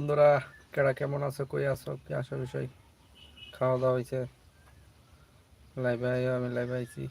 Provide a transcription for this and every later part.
বন্ধুরা, কেডা কেমন আছো, কই আছো, কি আসো বিষয়? খাওয়া দাওয়া হয়েছে লাইভে আমি লাইভে আইছি।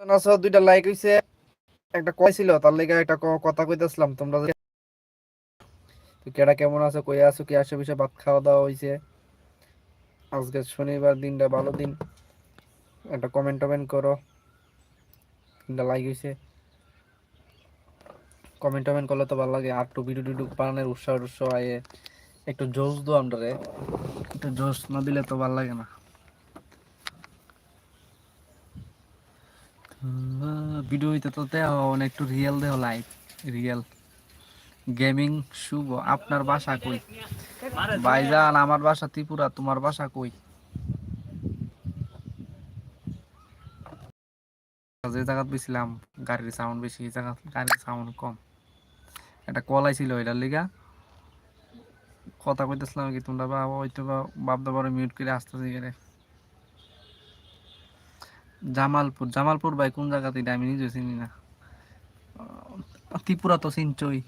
আছো দুইটা লাইক হইছে। একটা কয় ছিল, তার লেগে একটা কথা কইতেছিলাম, তোমরা তো কেডা কেমন আছো, কই আছো, কি আসে বিষয়ে ভাত খাওয়া দাওয়া হইছে? আজকে শনিবার, দিনটা ভালো দিন। একটা কমেন্ট টমেন্ট করো। তিনটা লাইক হইছে। কমেন্ট টমেন্ট করলে তো ভালো লাগে। আর একটু ভিডিও টিডিও বানানোর উৎসাহ উৎসাহ আয়ে একটু জোশ দো আমরা। একটু জোশ না দিলে তো ভালো লাগে না। ভিডিও তো দেহ অনেক, একটু রিয়েল দেহ রিয়েল গেমিং শুভ, আপনার বাসা কই? ভাইজান, আমার বাসা ত্রিপুরা, তোমার বাসা কই? যে বেছিলাম, গাড়ির সাউন্ড বেশি, এই জায়গা গাড়ির সাউন্ড কম। একটা কল আইছিল এটার লিগা। কথা কইতেছিলাম কি, তোমরা বা হয়তো বা বাপদা বড় মিউট করে আসতেছি জামালপুর জামালপুর ভাই কোন জায়গাতে আমি নিজে চিনি না। ত্রিপুরা তো চিনচই।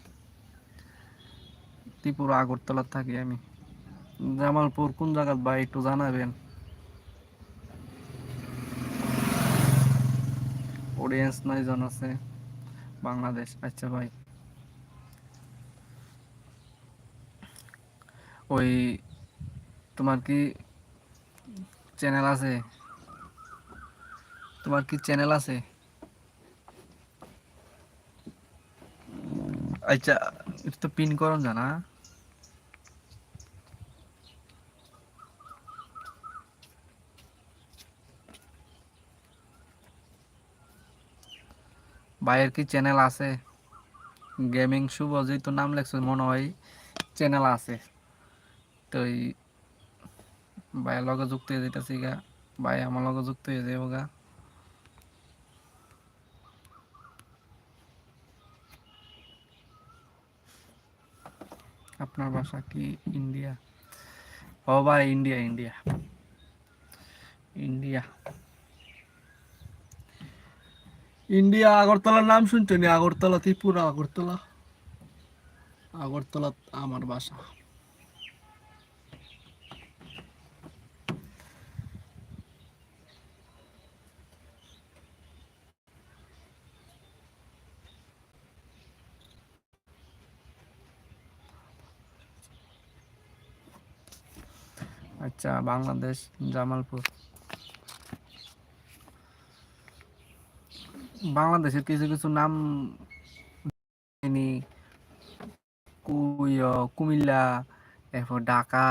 ত্রিপুরা আগরতলা থাকি আমি। জামালপুর কোন জায়গাত ভাই একটু জানাবেন। অডিয়েন্স নয় জন আছে। বাংলাদেশ আচ্ছা ভাই। ওই তোমার কি চ্যানেল আছে? তোমার কি চ্যানেল আছে? আচ্ছা এটা তো পিন করন জানা ভাইয়ের কি চ্যানেল আছে? গেমিং শুভ, যেহেতু নাম লেখছো মনে হয় চ্যানেল আছে। তো এই ভাইয়ের লগে যুক্ত হয়ে যেতেছি গা। ভাই আমার লগে যুক্ত হয়ে যাব গা। আপনার বাসা কি ইন্ডিয়া? ও ভাই, ইন্ডিয়া ইন্ডিয়া। ইন্ডিয়া। ইন্ডিয়া, আগরতলার নাম শুনছেন? আগরতলা, ত্রিপুরা, আগরতলা। আগরতলা, আমার বাসা। আচ্ছা বাংলাদেশ, জামালপুর। বাংলাদেশের কিছু কিছু নাম কুমিল্লা, এরপর ঢাকা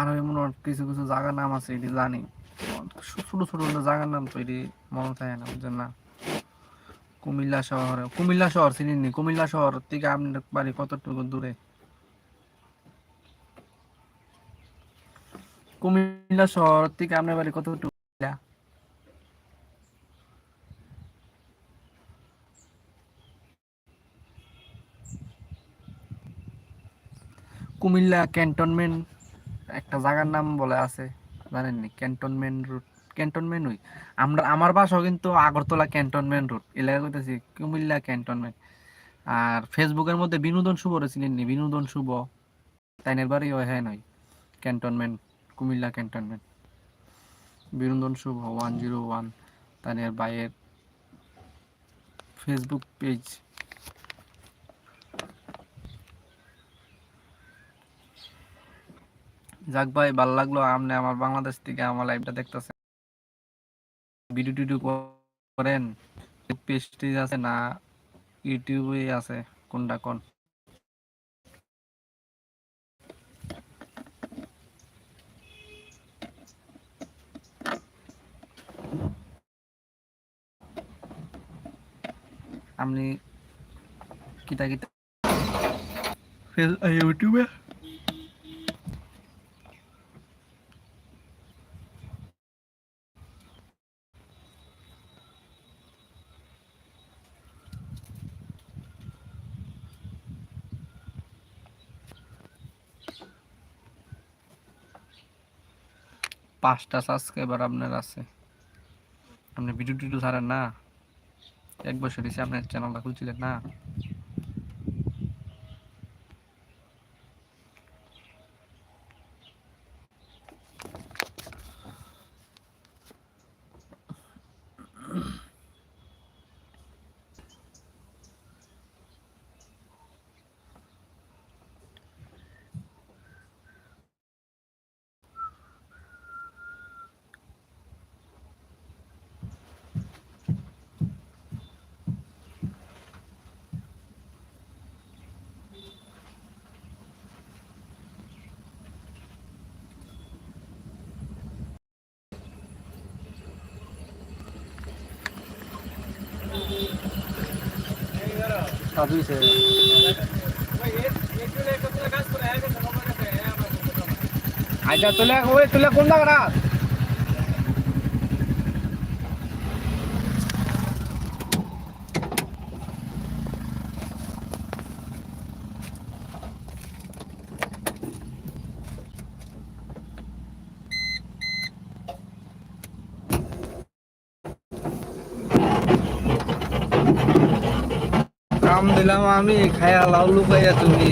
আরও এমন কিছু কিছু জায়গার নাম আছে, এটি জানি। ছোট ছোট জায়গার নাম তো এটি মনে থাকে না বুঝছেন না? কুমিল্লা শহর কুমিল্লা শহর চিনিনি কুমিল্লা শহর থেকে আপনার বাড়ি কতটুকু দূরে? কুমিল্লা শহর থেকে আপনার বাড়ি কতটুকু? কুমিল্লা ক্যান্টনমেন্ট একটা জায়গার নাম বলে আছে, জানেননি? ক্যান্টনমেন্ট রুট, ক্যান্টনমেন্ট ওই? আমরা, আমার বাসাও কিন্তু আগরতলা ক্যান্টনমেন্ট রুট এলাকা কইতেছি কুমিল্লা ক্যান্টনমেন্ট। আর ফেসবুকের মধ্যে বিনোদন শুভ ছিলেন নি বিনোদন শুভ, তাইনের বাড়ি ওই হ্যাঁ নয়, ক্যান্টনমেন্ট কুমিল্লা ক্যান্টনমেন্ট। বিনোদন শুভ, ওয়ান জিরো ওয়ান তাইনের বাইয়ের ফেসবুক পেজ যাক ভাই, ভালো লাগল। আপনি আমার বাংলাদেশ থেকে আমার লাইভটা দেখতেছেন। ভিডিও টিডিও করেন। পেজ টেজ আছে না, ইউটিউবে আছে, কোনটা কোন আপনি কিতা কিতা ফেস- ইউটিউবে? পাঁচটা সাবস্ক্রাইবার আপনার আছে। আপনি ভিডিও টিডিও ছাড়েন না? এক বছর এসে আপনার চ্যানেলটা খুলছিলেন না? কাজ হয়েছে আচ্ছা তুলে ওই তুলে কোন জায়গাটা কাম দিলাম আমি খায়া লাউ লুকাইয়া তুমি।